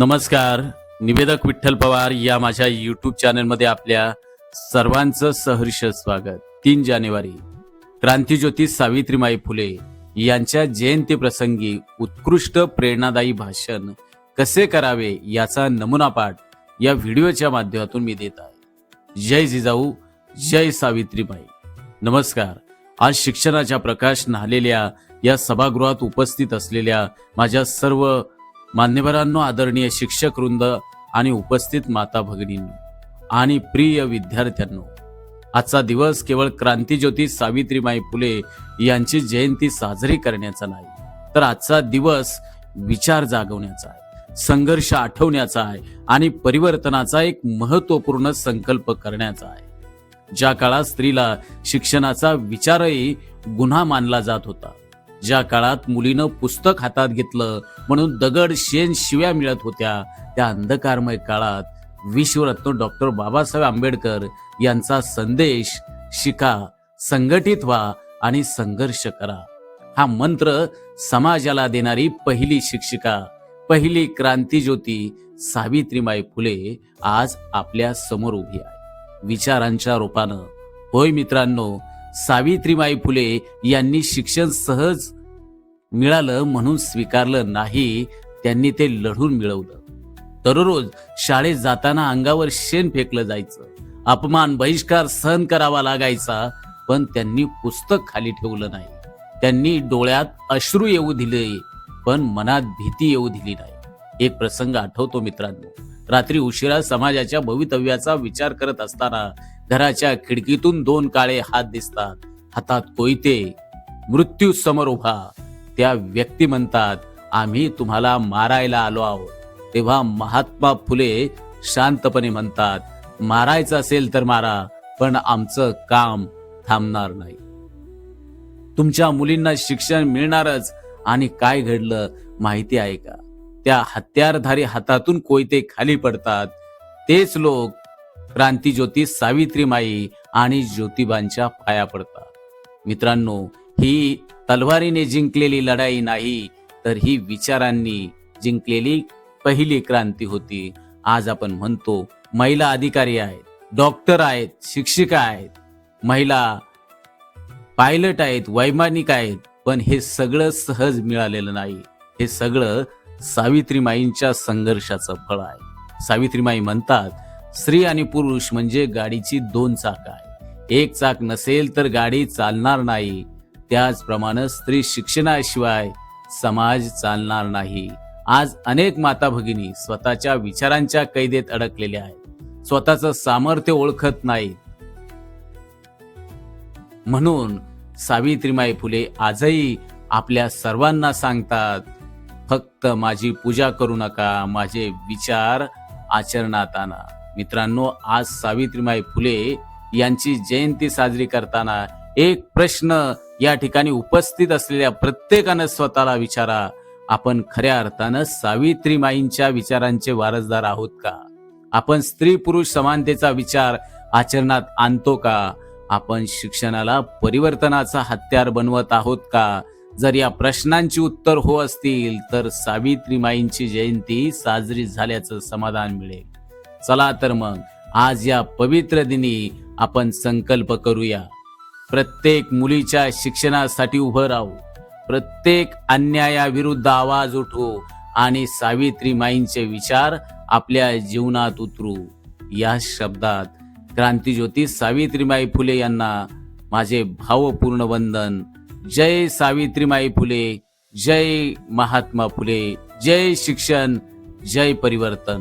नमस्कार. निवेदक विठ्ठल पवार या माझ्या युट्यूब चॅनलमध्ये आपल्या सर्वांचं सहर्ष स्वागत. तीन जानेवारी क्रांतीज्योती सावित्रीमाई फुले यांच्या जयंती प्रसंगी उत्कृष्ट प्रेरणादायी भाषण कसे करावे याचा नमुना पाठ या व्हिडिओच्या माध्यमातून मी देत आहे. जय जिजाऊ जय सावित्रीबाई. नमस्कार. आज शिक्षणाच्या प्रकाश न्हालेल्या या सभागृहात उपस्थित असलेल्या माझ्या सर्व मान्यवरांनो आदरणीय शिक्षक वृंद आणि उपस्थित माता भगिनींनो आणि प्रिय विद्यार्थ्यांनो आजचा दिवस केवळ क्रांतीज्योती सावित्रीबाई फुले यांची जयंती साजरी करण्याचा नाही तर आजचा दिवस विचार जागवण्याचा आहे संघर्ष आठवण्याचा आहे आणि परिवर्तनाचा एक महत्त्वपूर्ण संकल्प करण्याचा आहे. ज्या काळात स्त्रीला शिक्षणाचा विचारही गुन्हा मानला जात होता ज्या काळात मुलीनं पुस्तक हातात घेतलं म्हणून दगड शेण शिव्या मिळत होत्या त्या अंधकारमय काळात विश्वरत्न डॉक्टर बाबासाहेब आंबेडकर यांचा संदेश शिका संघटित व्हा आणि संघर्ष करा. हा मंत्र समाजाला देणारी पहिली शिक्षिका पहिली क्रांतीज्योती सावित्रीबाई फुले आज आपल्यासमोर उभी आहे. विचारांच्या रूपानं. होय मित्रांनो सावित्रीमाई फुले यांनी शिक्षण सहज मिळालं म्हणून स्वीकारलं नाही त्यांनी ते लढून मिळवलं. दररोज शाळेत जाताना अंगावर शेण फेकलं जायचं. अपमान बहिष्कार सहन करावा लागायचा पण त्यांनी पुस्तक खाली ठेवलं नाही. त्यांनी डोळ्यात अश्रू येऊ दिले पण मनात भीती येऊ दिली नाही. एक प्रसंग आठवतो मित्रांनो. रात्री उशिरा समाजाच्या भवितव्याचा विचार करत असताना घराच्या खिडकीतून दोन काळे हात दिसतात. हातात कोयते मृत्यू समोर उभा. त्या व्यक्ती म्हणतात आम्ही तुम्हाला मारायला आलो आहोत. तेव्हा महात्मा फुले शांतपणे म्हणतात मारायचं असेल तर मारा पण आमचं काम थांबणार नाही. तुमच्या मुलींना शिक्षण मिळणारच आणि काय घडलं माहिती आहे का? त्या हत्यारधारी हातातून कोयते खाली पडतात. तेच लोक क्रांतीज्योती सावित्रीमाई आणि ज्योतिबांच्या पाया पडतात. मित्रांनो ही तलवारीने जिंकलेली लढाई नाही तर ही विचारांनी जिंकलेली पहिली क्रांती होती. आज आपण म्हणतो महिला अधिकारी आहेत डॉक्टर आहेत शिक्षिका आहेत महिला पायलट आहेत वैमानिक आहेत पण हे सगळं सहज मिळालेलं नाही. हे सगळं सावित्रीमाईंच्या संघर्षाचं फळ आहे. सावित्रीमाई म्हणतात स्त्री आणि पुरुष म्हणजे गाडीची दोन चाक आहे एक चाक नसेल तर गाडी चालणार नाही. त्याचप्रमाणे स्त्री शिक्षणाशिवाय समाज चालणार नाही. आज अनेक माता भगिनी स्वतःच्या विचारांच्या कैदेत अडकलेल्या आहेत. स्वतःचं सामर्थ्य ओळखत नाहीत. म्हणून सावित्रीमाई फुले आजही आपल्या सर्वांना सांगतात फक्त माझी पूजा करू नका माझे विचार आचरणात आणा. मित्रांनो आज सावित्रीमाई फुले यांची जयंती साजरी करताना एक प्रश्न या ठिकाणी उपस्थित असलेल्या प्रत्येकानं स्वतःला विचारा. आपण खऱ्या अर्थानं सावित्रीमाईंच्या विचारांचे वारसदार आहोत का? आपण स्त्री पुरुष समानतेचा विचार आचरणात आणतो का? आपण शिक्षणाला परिवर्तनाचा हत्यार बनवत आहोत का? जर या प्रश्नांची उत्तर हो असतील तर सावित्रीमाईंची जयंती साजरी झाल्याचं समाधान मिळेल. चला तर मग आज या पवित्र दिनी आपण संकल्प करूया. प्रत्येक मुलीच्या शिक्षणासाठी उभं राहू. प्रत्येक अन्यायाविरुद्ध आवाज उठवू आणि सावित्रीमाईंचे विचार आपल्या जीवनात उतरू. या शब्दात क्रांतीज्योती सावित्रीमाई फुले यांना माझे भावपूर्ण वंदन. जय सावित्रीमाई फुले जय महात्मा फुले जय शिक्षण जय परिवर्तन.